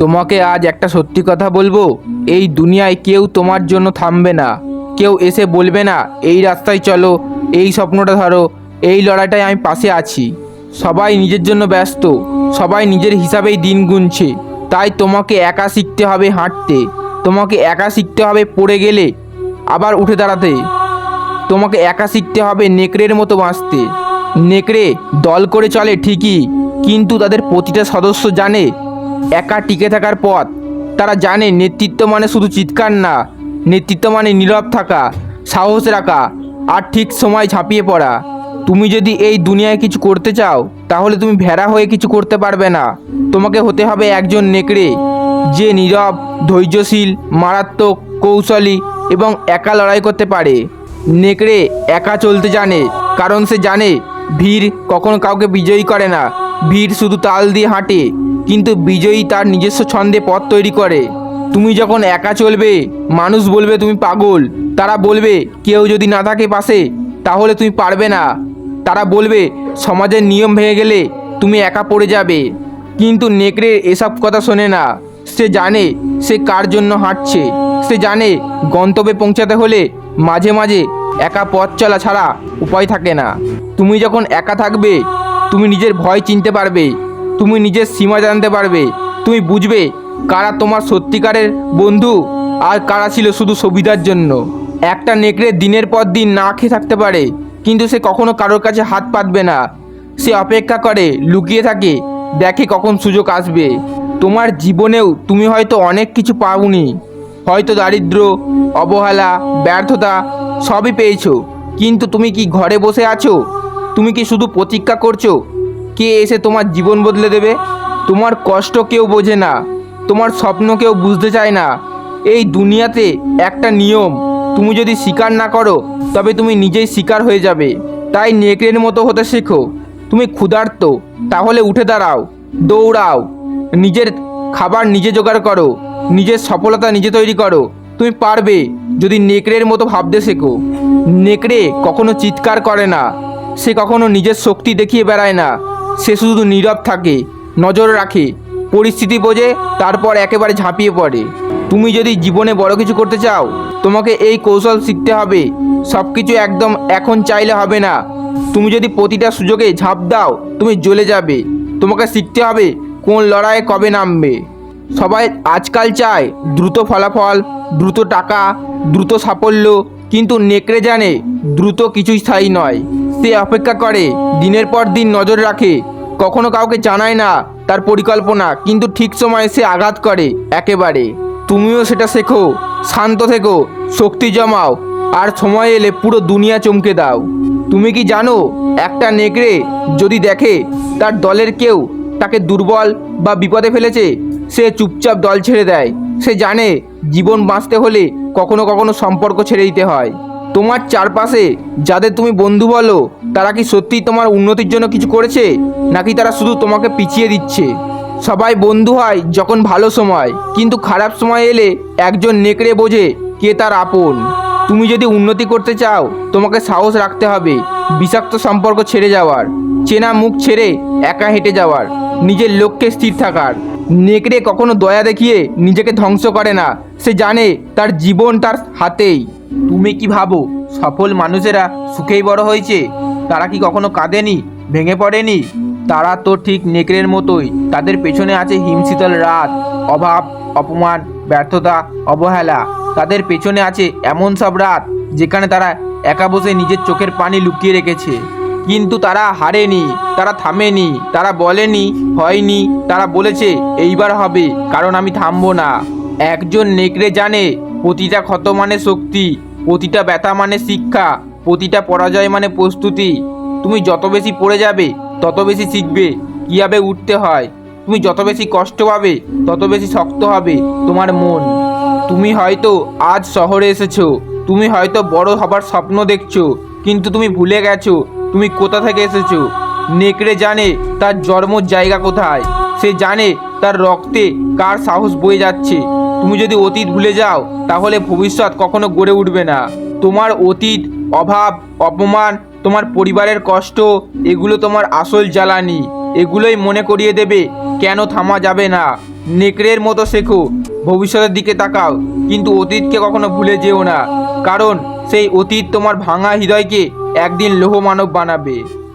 তোমাকে আজ একটা সত্যি কথা বলব, এই দুনিয়ায় কেউ তোমার জন্য থামবে না। কেউ এসে বলবে না, এই রাস্তায় চলো, এই স্বপ্নটা ধরো, এই লড়াইটায় আমি পাশে আছি। সবাই নিজের জন্য ব্যস্ত, সবাই নিজের হিসাবেই দিন গুনছে। তাই তোমাকে একা শিখতে হবে হাঁটতে, তোমাকে একা শিখতে হবে পড়ে গেলে, আবার উঠে দাঁড়াতে। তোমাকে একা শিখতে হবে নেকড়ের মতো বাঁচতে। নেকড়ে দল করে চলে ঠিকই, কিন্তু তাদের প্রতিটা সদস্য জানে একা টিকে থাকার পথ। তারা জানে নেতৃত্ব মানে শুধু চিৎকার না, নেতৃত্ব মানে নীরব থাকা, সাহস রাখা, আর ঠিক সময় ঝাঁপিয়ে পড়া। তুমি যদি এই দুনিয়ায় কিছু করতে চাও, তাহলে তুমি ভেড়া হয়ে কিছু করতে পারবে না। তোমাকে হতে হবে একজন নেকড়ে, যে নীরব, ধৈর্যশীল, মারাত্মক, কৌশলী এবং একা লড়াই করতে পারে। নেকড়ে একা চলতে জানে, কারণ সে জানে, ভিড় কখনো কাউকে বিজয়ী করে না। ভিড় শুধু তাল দিয়ে হাঁটে। কিন্তু বিজয়ী তার নিজস্ব ছন্দে পথ তৈরি করে। তুমি যখন একা চলবে, মানুষ বলবে তুমি পাগল। তারা বলবে, কেউ যদি না থাকে পাশে, তাহলে তুমি পারবে না। তারা বলবে, সমাজের নিয়ম ভেঙে গেলে তুমি একা পড়ে যাবে। কিন্তু নেকড়ে এসব কথা শোনে না। সে জানে সে কার জন্য হাঁটছে। সে জানে গন্তব্যে পৌঁছাতে হলে মাঝে মাঝে একা পথ চলা ছাড়া উপায় থাকে না। তুমি যখন একা থাকবে, তুমি নিজের ভয় চিনতে পারবে। তুমি নিজের সীমা জানতে পারবে। তুমি বুঝবে কারা তোমার সত্যিকারের বন্ধু আর কারা ছিল শুধু সুবিধার জন্য। একটা নেকড়ে দিনের পর দিন না খেয়ে থাকতে পারে, কিন্তু সে কখনো কারোর কাছে হাত পাতবে না। সে অপেক্ষা করে, লুকিয়ে থাকে, দেখে কখন সুযোগ আসবে। তোমার জীবনেও তুমি হয়তো অনেক কিছু পাওনি। হয়তো দারিদ্র, অবহেলা, ব্যর্থতা সবই পেয়েছ। কিন্তু তুমি কি ঘরে বসে আছো? তুমি কি শুধু প্রতীক্ষা করছ? কে এসে তোমার জীবন বদলে দেবে? তোমার কষ্ট কেউ বোঝে না, তোমার স্বপ্ন কেউ বুঝতে চায় না। এই দুনিয়াতে একটা নিয়ম, তুমি যদি স্বীকার না করো, তবে তুমি নিজেই শিকার হয়ে যাবে। তাই নেকড়ের মতো হতে শেখো। তুমি ক্ষুধার্ত, তাহলে উঠে দাঁড়াও, দৌড়াও। নিজের খাবার নিজে জোগাড় করো, নিজের সফলতা নিজে তৈরি করো। তুমি পারবে যদি নেকড়ের মতো ভাবতে শেখো। নেকড়ে কখনো চিৎকার করে না, সে কখনো নিজের শক্তি দেখিয়ে বেড়ায় না। সে শুধু নীরব থাকে, নজর রাখে, পরিস্থিতি বোঝে, তারপর একেবারে ঝাঁপিয়ে পড়ে। তুমি যদি জীবনে বড় কিছু করতে চাও, তোমাকে এই কৌশল শিখতে হবে। সব কিছু একদম এখন চাইলে হবে না। তুমি যদি প্রতিটা সুযোগে ঝাঁপ দাও, তুমি জ্বলে যাবে। তোমাকে শিখতে হবে কোন লড়াইয়ে কবে নামবে। সবাই আজকাল চায় দ্রুত ফলাফল, দ্রুত টাকা, দ্রুত সাফল্য, কিন্তু নেকড়ে জানে দ্রুত কিছুই স্থায়ী নয়। সে অপেক্ষা করে, দিনের পর দিন নজর রাখে। কখনো কাউকে জানায় না, তার পরিকল্পনা, কিন্তু ঠিক সময়ে সে আঘাত করে, একেবারে। তুমিও সেটা শেখো, শান্ত থেকো, শক্তি জমাও, আর সময় এলে পুরো দুনিয়া চমকে দাও। তুমি কি জানো, একটা নেকড়ে যদি দেখে তার দলের কেউ তাকে দুর্বল বা বিপদে ফেলেছে, সে চুপচাপ দল ছেড়ে দেয়। সে জানে, জীবন বাঁচতে হলে কখনো কখনো সম্পর্ক ছেড়ে দিতে হয়। তোমার চারপাশে যাদের তুমি বন্ধু বলো, তারা কি সত্যিই তোমার উন্নতির জন্য কিছু করেছে? নাকি তারা শুধু তোমাকে পিছিয়ে দিচ্ছে? সবাই বন্ধু হয় যখন ভালো সময়, কিন্তু খারাপ সময় এলে একজন নেকড়ে বোঝে কে তার আপন। তুমি যদি উন্নতি করতে চাও, তোমাকে সাহস রাখতে হবে, বিষাক্ত সম্পর্ক ছেড়ে যাওয়ার, চেনা মুখ ছেড়ে একা হেঁটে যাওয়ার, নিজের লক্ষ্যে স্থির থাকার। নেকড়ে কখনো দয়া দেখিয়ে নিজেকে ধ্বংস করে না, সে জানে তার জীবন তার হাতেই। তুমি কি ভাবো, সফল মানুষেরা সুখেই বড় হয়েছে? তারা কি কখনো কাঁদেনি, ভেঙে পড়েনি? তারা তো ঠিক নেকড়ের মতোই, তাদের পেছনে আছে হিমশীতল রাত, অভাব, অপমান, ব্যর্থতা, অবহেলা। তাদের পেছনে আছে এমন সব রাত, যেখানে তারা একা বসে নিজের চোখের পানি লুকিয়ে রেখেছে। কিন্তু তারা হারেনি, তারা থামেনি, তারা বলেনি, হয়নি, তারা বলেছে, এইবার হবে, কারণ আমি থামবো না। একজন নেকড়ে জানে প্রতিটা ক্ষত মানে শক্তি, প্রতিটা ব্যথা মানে শিক্ষা, প্রতিটা পরাজয় মানে প্রস্তুতি। তুমি যত বেশি পড়ে যাবে, তত বেশি শিখবে কীভাবে উঠতে হয়। তুমি যত বেশি কষ্ট পাবে, তত বেশি শক্ত হবে তোমার মন। তুমি হয়তো আজ শহরে এসেছ, তুমি হয়তো বড় হবার স্বপ্ন দেখছ, কিন্তু তুমি ভুলে গেছো তুমি কোথা থেকে এসেছ। নেকড়ে জানে তার জন্মর জায়গা কোথায়, সে জানে তার রক্তে কার সাহস বয়ে যাচ্ছে। তুমি যদি অতীত ভুলে যাও, তাহলে ভবিষ্যৎ কখনো গড়ে উঠবে না। তোমার অতীত, অভাব, অপমান, তোমার পরিবারের কষ্ট, এগুলো তোমার আসল জ্বালানি। এগুলোই মনে করিয়ে দেবে, কেন থামা যাবে না। নেকড়ের মতো শেখো, ভবিষ্যতের দিকে তাকাও, কিন্তু অতীতকে কখনো ভুলে যেও না। কারণ সেই অতীত তোমার ভাঙা হৃদয়কে একদিন লোহ মানব বানাবে।